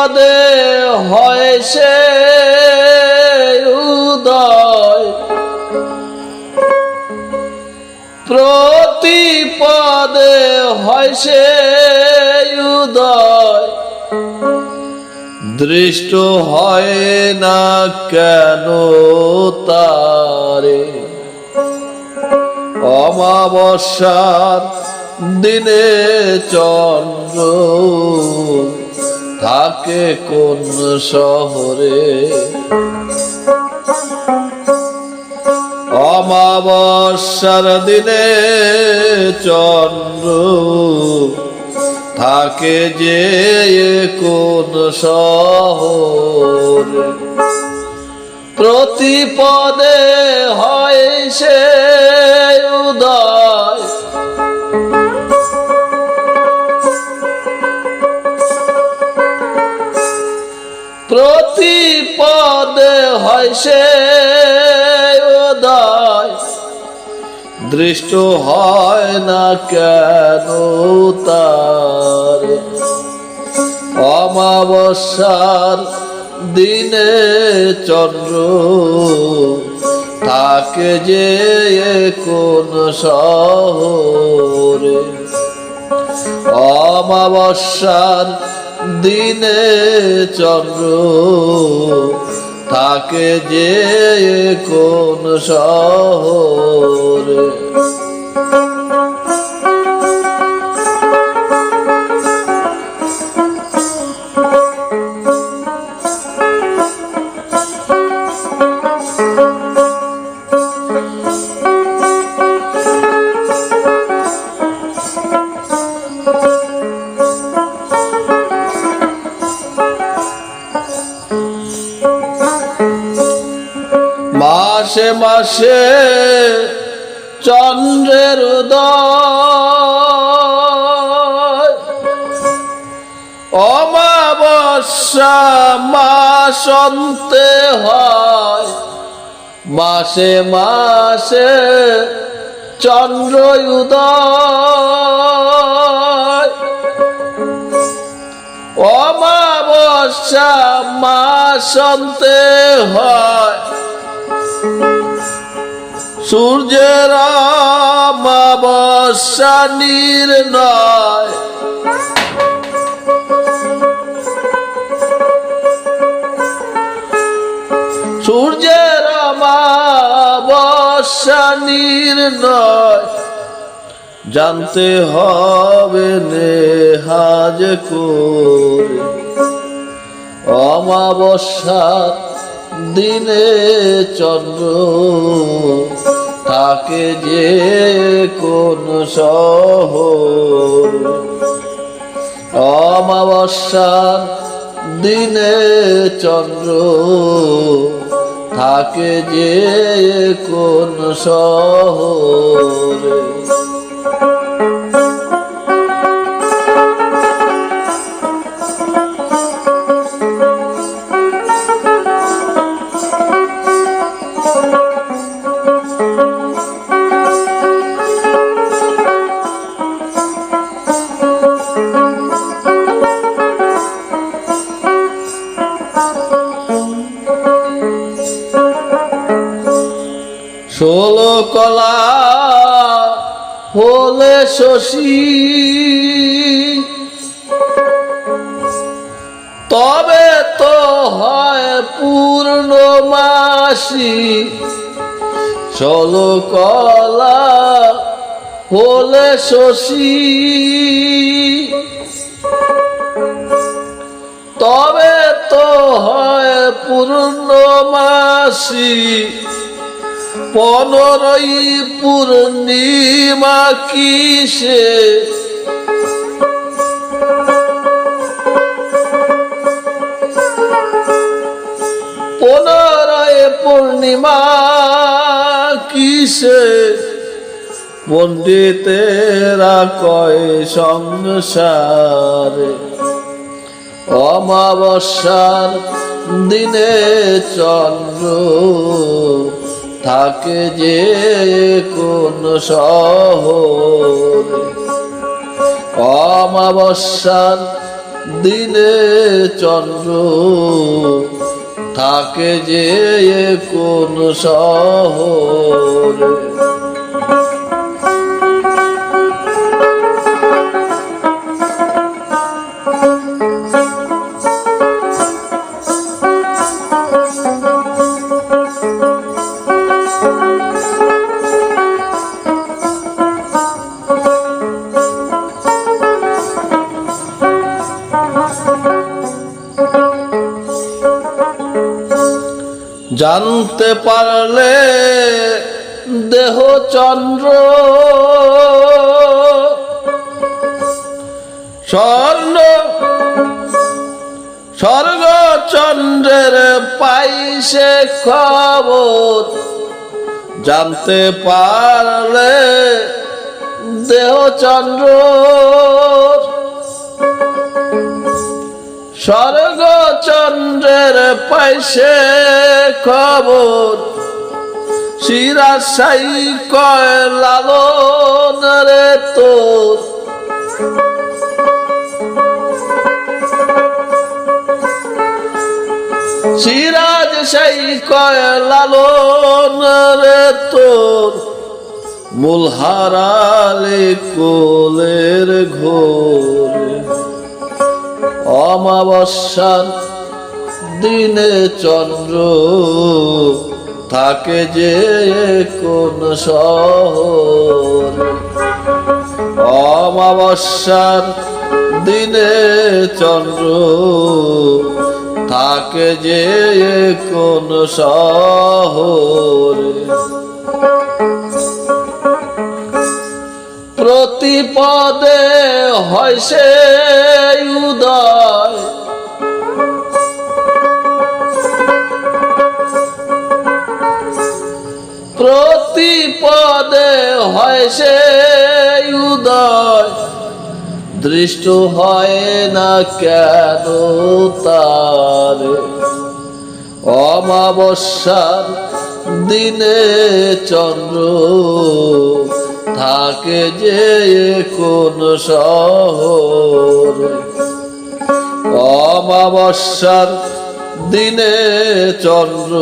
প্রতিপদে হয় সে উদয়। প্রতিপদে হয় সে উদয়। দৃষ্ট হয় না কেন তারে? অমাবস্যার দিনে চন্দ্র থাকে কোন শহরে? অমাবস্যার দিনে চন্দ্র থাকে যে কোন শহরে? প্রতিপদে হয় সে উদয় হয় সে উদয়। দৃষ্ট হয় না কেন তার। অমাবস্যার দিনে চন্দ্র থাকে যে কোন শহরে। অমাবস্যার দিনে চন্দ্র থাকে যে কোন শহরে? মাসে চন্দ্রের উদয়। অমাবস্যা হয়। মাসে মাসে চন্দ্র উদয়। অমাবস্যা হয়। সূর্যের অমাবস্যা নির্ণয়। সূর্যের অমাবস্যা নির্ণয়। জানতে হবে নেহাজ করে। অমাবস্যা দিনে চন্দ্র থাকে যে কোন সহ অমাবস্যার দিনে চন্দ্র থাকে যে কোন শহরে। শশী। তবে তো হয় পূর্ণমাসী ষোলো কলা হলে শশী। তবে তো হয় পূর্ণমাসী পনেরোই পূর্ণিমা কিসে? পনেরোই পূর্ণিমা কিসে? পণ্ডিতেরা কয় সংসারে। অমাবস্যার দিনে চন্দ্র থাকে যে কোন শহরে। অমাবস্যার দিনে চন্দ্র থাকে যে কোন শহরে। জানতে পারলে দেহ চন্দ্র। স্বর্ণ স্বর্গ চন্দ্রের পাইছে খবর। জানতে পারলে দেহ চন্দ্র। স্বর্গ চন্দ্রের পাইছে খবর। শিরাশাই কয়, লালন রে তোর। সিরাজ সেই কয়, লালন রে তোর। মূল হারালে কোলের ঘোরে। অমাবস্যার দিনে চন্দ্র থাকে যে কোন শহর। অমাবস্যার দিনে চন্দ্র থাকে যে কোন শহরে। প্রতি পদে হয় সে উদয়। পদে হয় সে উদয়। দৃষ্ট হয় না কেন তার। অমাবস্যার দিনে চন্দ্র থাকে যে কোন শহর। অমাবস্যার দিনে চন্দ্র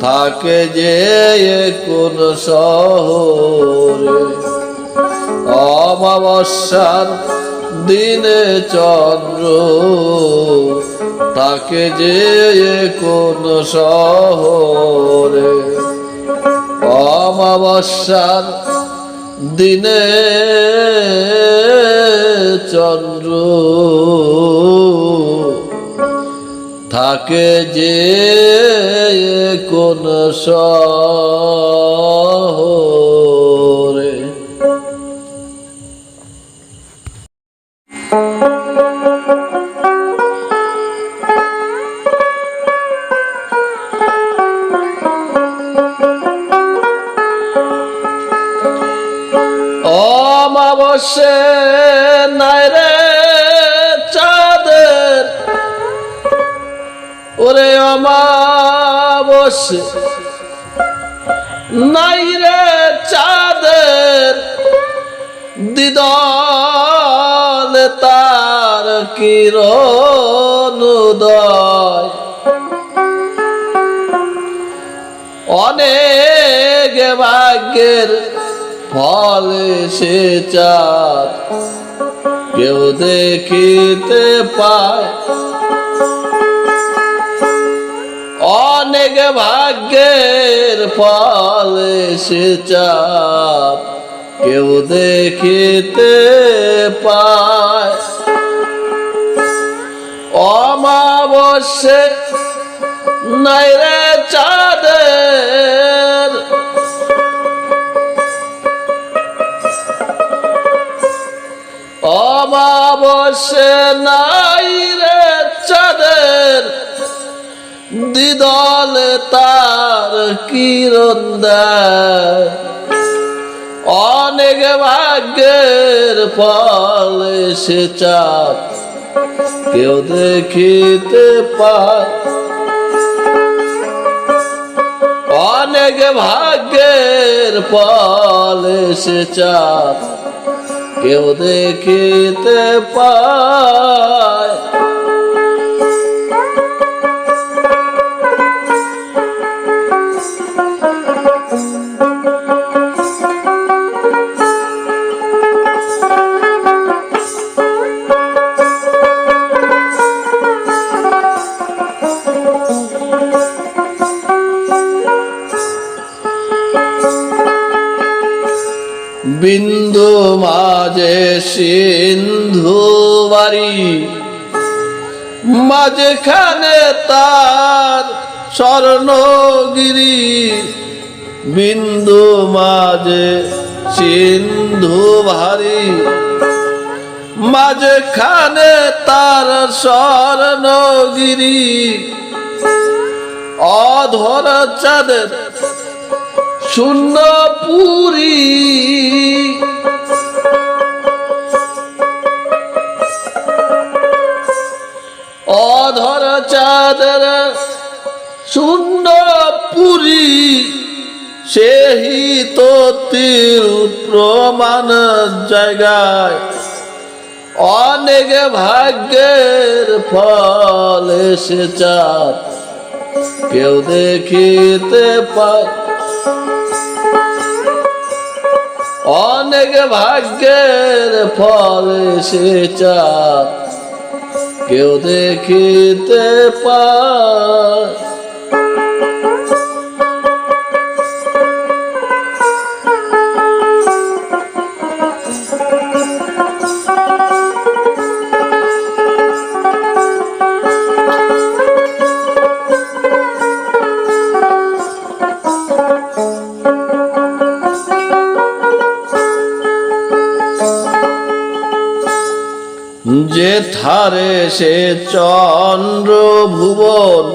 থাকে যে কোন শহরে। অমাবস্যার দিনে চন্দ্র তাকে যে কোন শহরে। অমাবস্যার দিনে চন্দ্র থাকে যে কোন শহরে। অমাবস্যে ওরে অমাবস্যে। নাই রে চাঁদের দিদল, তার কিরণ উদয় অনেক ভাগ্যের ফলে সে চাঁদ, কেউ দেখিতে পায়। অনেক ভাগ্যের ফলে সে চাঁদ কেউ দেখিতে পায়। অমাবস্যে নাই রে চাঁদের। অমাবস্যে নাই রে চাঁদের। দিদল তার কিরণ দেয়। অনেক ভাগ্যের ফল সে চাপ কেউ দেখিতে পায়। অনেক ভাগ্যের ফলে সে চাপ কেউ দেখিতে পায়। মাঝে সিন্ধু বাড়ি, মাঝখানে তার স্বর্ণগিরি। বিন্দু মাঝে সিন্ধু ভারী মাঝখানে তার স্বর্ণগিরি। অধর চাঁদের শূন্য পুরী চাঁদের শূন্য পুরী, সেহি তো প্রমাণ জায়গায়। অনেক ভাগ্যের ফল এসে চাঁদ কেউ দেখিতে পায়। অনেক ভাগ্যের ফল সে চাপ কেউ দেখিতে পায়। থারে সে চন্দ্র ভুবন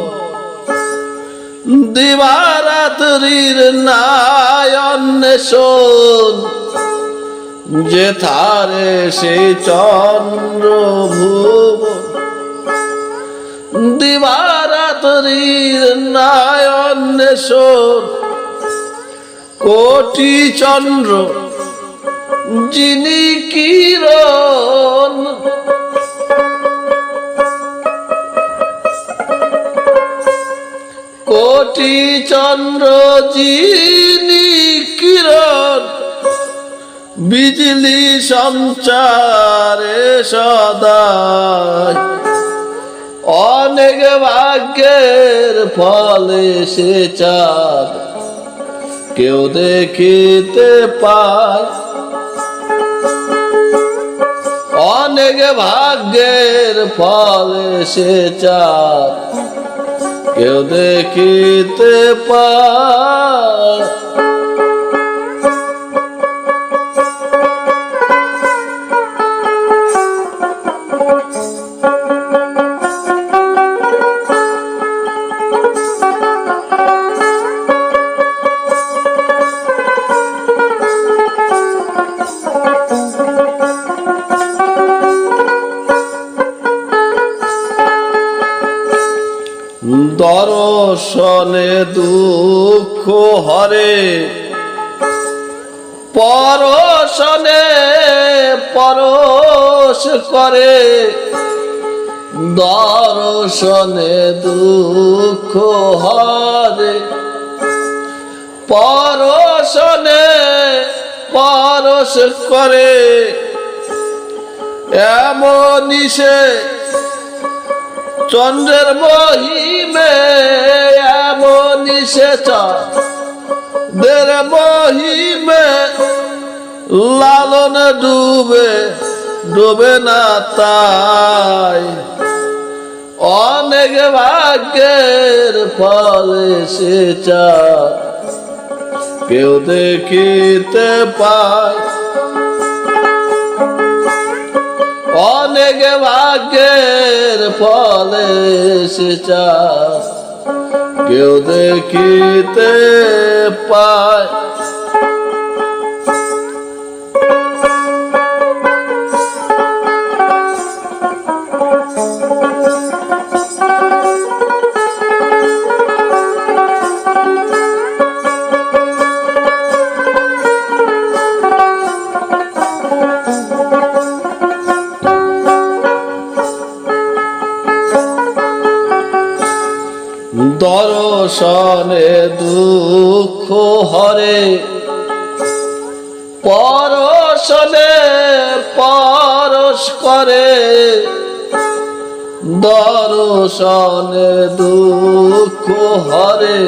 দিবারাত্রির নায়ন্বেষণ। যে থারে সে চন্দ্র ভুবন দিবারাত্রির নায়ন্বেষণ। কোটি চন্দ্র, যিনি কিরণ কোটি চন্দ্র যিনি কিরণ, বিজলি সঞ্চারে সদায় অনেক ভাগ্যের ফলে সে চাঁদ কেউ দেখিতে পায়। অনেক ভাগ্যের ফলে সে চাঁদ কেউ দেখিতে পায়। দর্শনে দুঃখ হরে। পরশনে পরশ করে। দর্শনে দুঃখ হরে। পরশনে পরশ করে। এমন সে চন্দ্রের মহিমে এমনই সে দের মহিমে লালন ডুবে ডুবে না তাই। অনেক ভাগ্যের ফলে সে চায় কেউ দেখিতে পায় অনেক ভাগ্যের ফলে সে কেউ দেখিতে পায়। পরশনে দুঃখ হরে। পরশনে পরশ করে। দর্শনে দুঃখ হরে।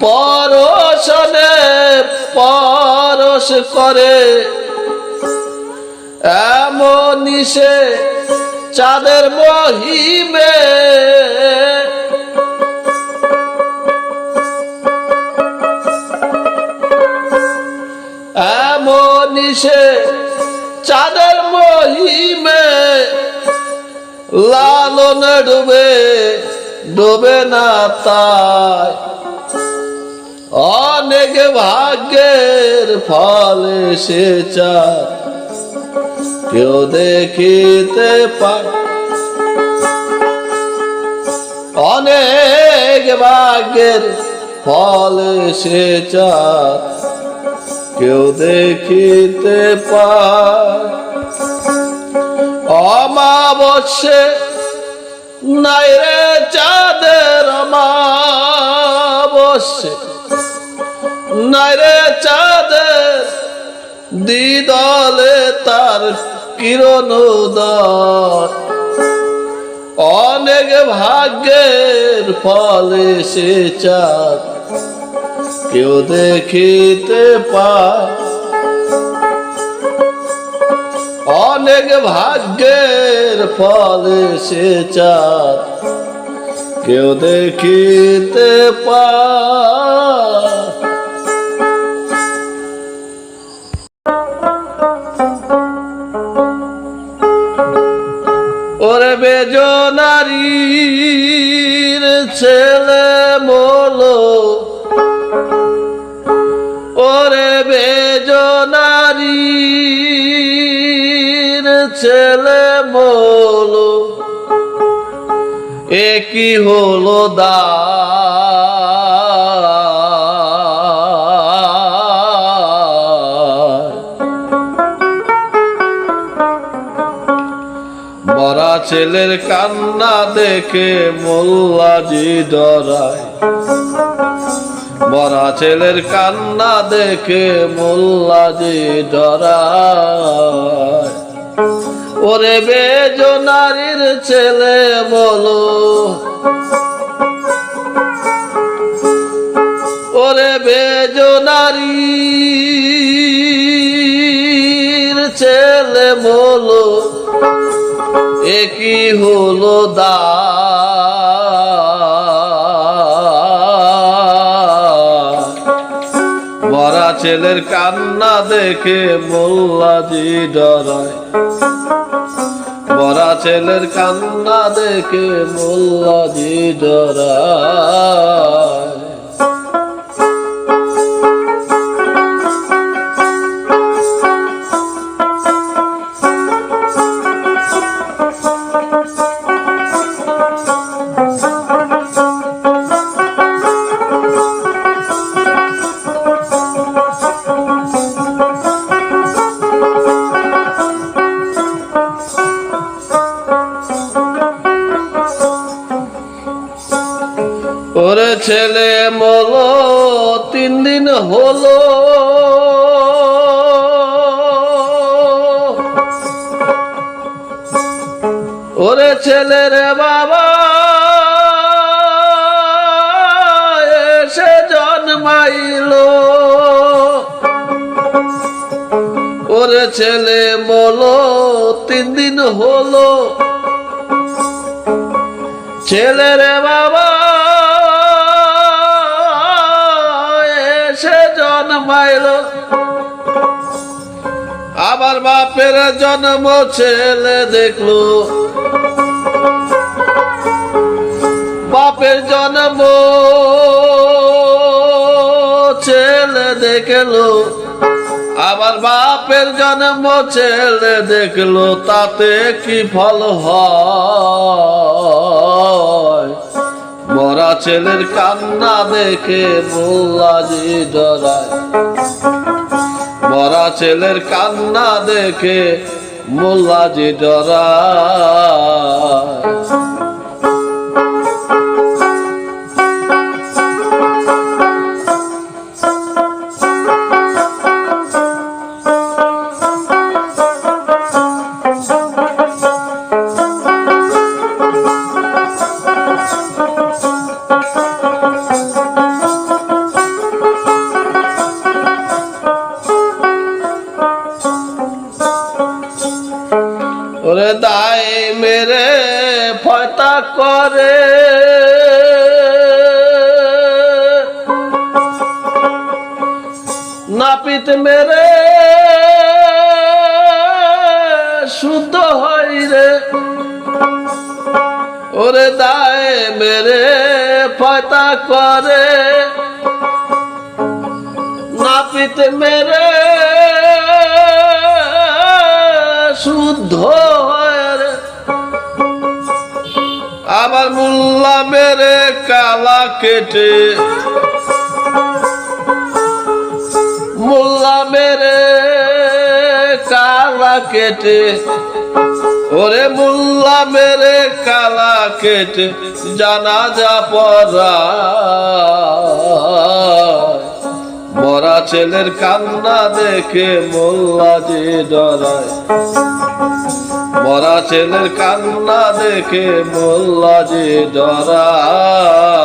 পরশনে পরশ করে। এমন সে চাঁদের মহিমে সে চাঁদের মহিমে লালন ডুবে ডুবে না তাই। অনেক ভাগ্যের ফল সে চায়, কেউ দেখিতে পায়। অনেক ভাগ্যের ফল সে চায় কেউ দেখিতে পায়। অমাবস্যে নাই রে চাঁদের অমাবস্যে। নাই রে চাঁদের দিদলে তার কিরণ অনেক ভাগ্যের ফলে সে চাঁদ কেউ দেখিতে পায়। অনেক ভাগ্যের ফল সে চাঁদ কেউ দেখিতে পায়। ওরে বেজনারীর ছেলে ছেলে মোলো একই হলো দা ছেলের কান্না দেখে মোল্লাজি ডরায়। মরা ছেলের কান্না দেখে মোল্লাজি ডরায়। ওরে বেজনারির ছেলে বলো। ওরে বেজনারির ছেলে বলো। একই হলো দা ছেলের কান্না দেখে মোল্লাজি ডরায় বড়া ছেলের কান্না দেখে মোল্লাজি ডরায় ওরে ছেলে রে বাবা, এসে জন্মাইলো। ওরে ছেলে বলো, তিন দিন হলো। ছেলে রে বাবা, এসে জন্মাইলো। আবার বাপের জন্ম ছেলে দেখল। জন্ম। ছেলে দেখল আবার বাপের জন্ম ছেলে দেখল, তাতে কি ফল হয়? মরা ছেলের কান্না দেখে মোল্লাজি ডরায়। মরা ছেলের কান্না দেখে মোল্লাজি ডরায়। নাপিত মেরে শুদ্ধ হয় রে। ওরে দায় মেরে ফয়তা করে। নাপিত মেরে শুদ্ধ আবার মুল্লা মেরে কালা কেটে কেটে, ওরে মোল্লা মেরে কালা কেটে জানা যা পরা মরা ছেলের কান্না দেখে মোল্লা যে ডরায়। মরা ছেলের কান্না দেখে মোল্লা যে ডরায়।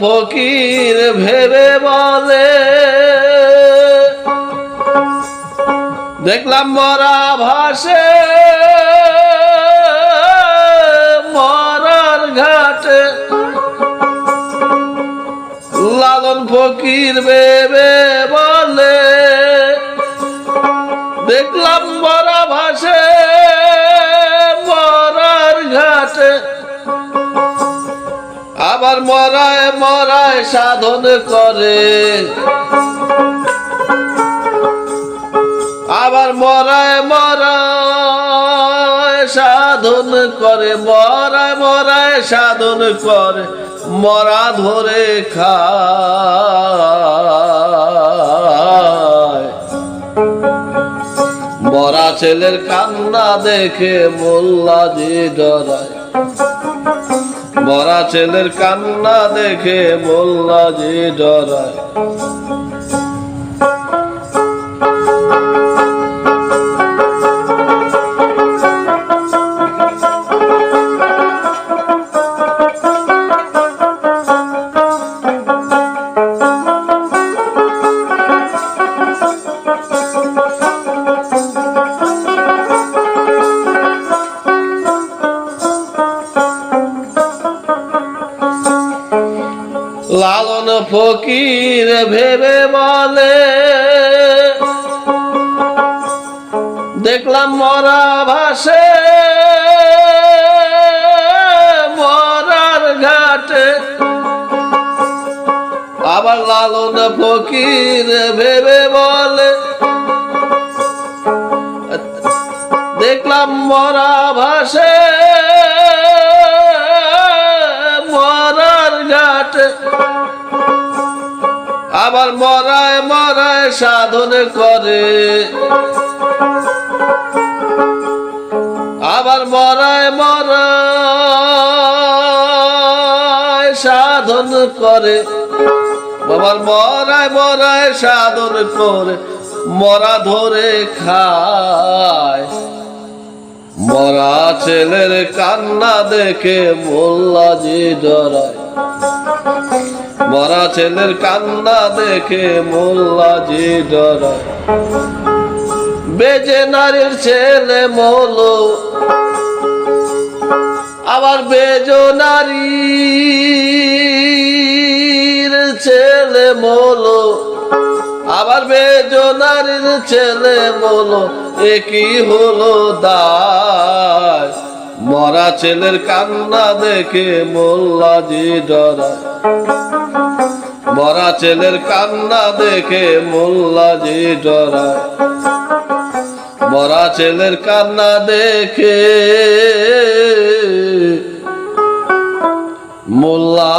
ফকির ভেবে বলে। দেখলাম মরা ভাসে মরার ঘাটে। লালন ফকির ভেবে মরায় মরায় সাধন করে। আবার মরায় মরায় সাধন করে, মরায় মরায় সাধন করে, মরা ধরে খায়। মরা ছেলের কান্না দেখে মোল্লা যে ডরায়। মরা ছেলের কান্না দেখে মোল্লা যে ডরায় ফকির ভেবে বলে। দেখলাম মরা ভাসে, মরার ঘাটে। আবার লালন ফকির ভেবে বলে। দেখলাম মরা ভাসে, মরার ঘাটে। সাধন করে। আবার মরায় মরায় সাধন করে। বাবার মরায় মরায় সাধন করে, মরা ধরে খায়। মরা ছেলের কান্না দেখে মোল্লা যে ডরায়। মরা ছেলের কান্না দেখে মোল্লা যে ডরায় বেজে নারীর ছেলে মোলো আবার বেজো নারীর ছেলে মোলো আবার বেজো নারীর ছেলে মোলো একই হলো দায়? মরা ছেলের কান্না দেখে মোল্লাজি ডরা। মরা ছেলের কান্না দেখে মোল্লাজি ডরা। মরা ছেলের কান্না দেখে মোল্লা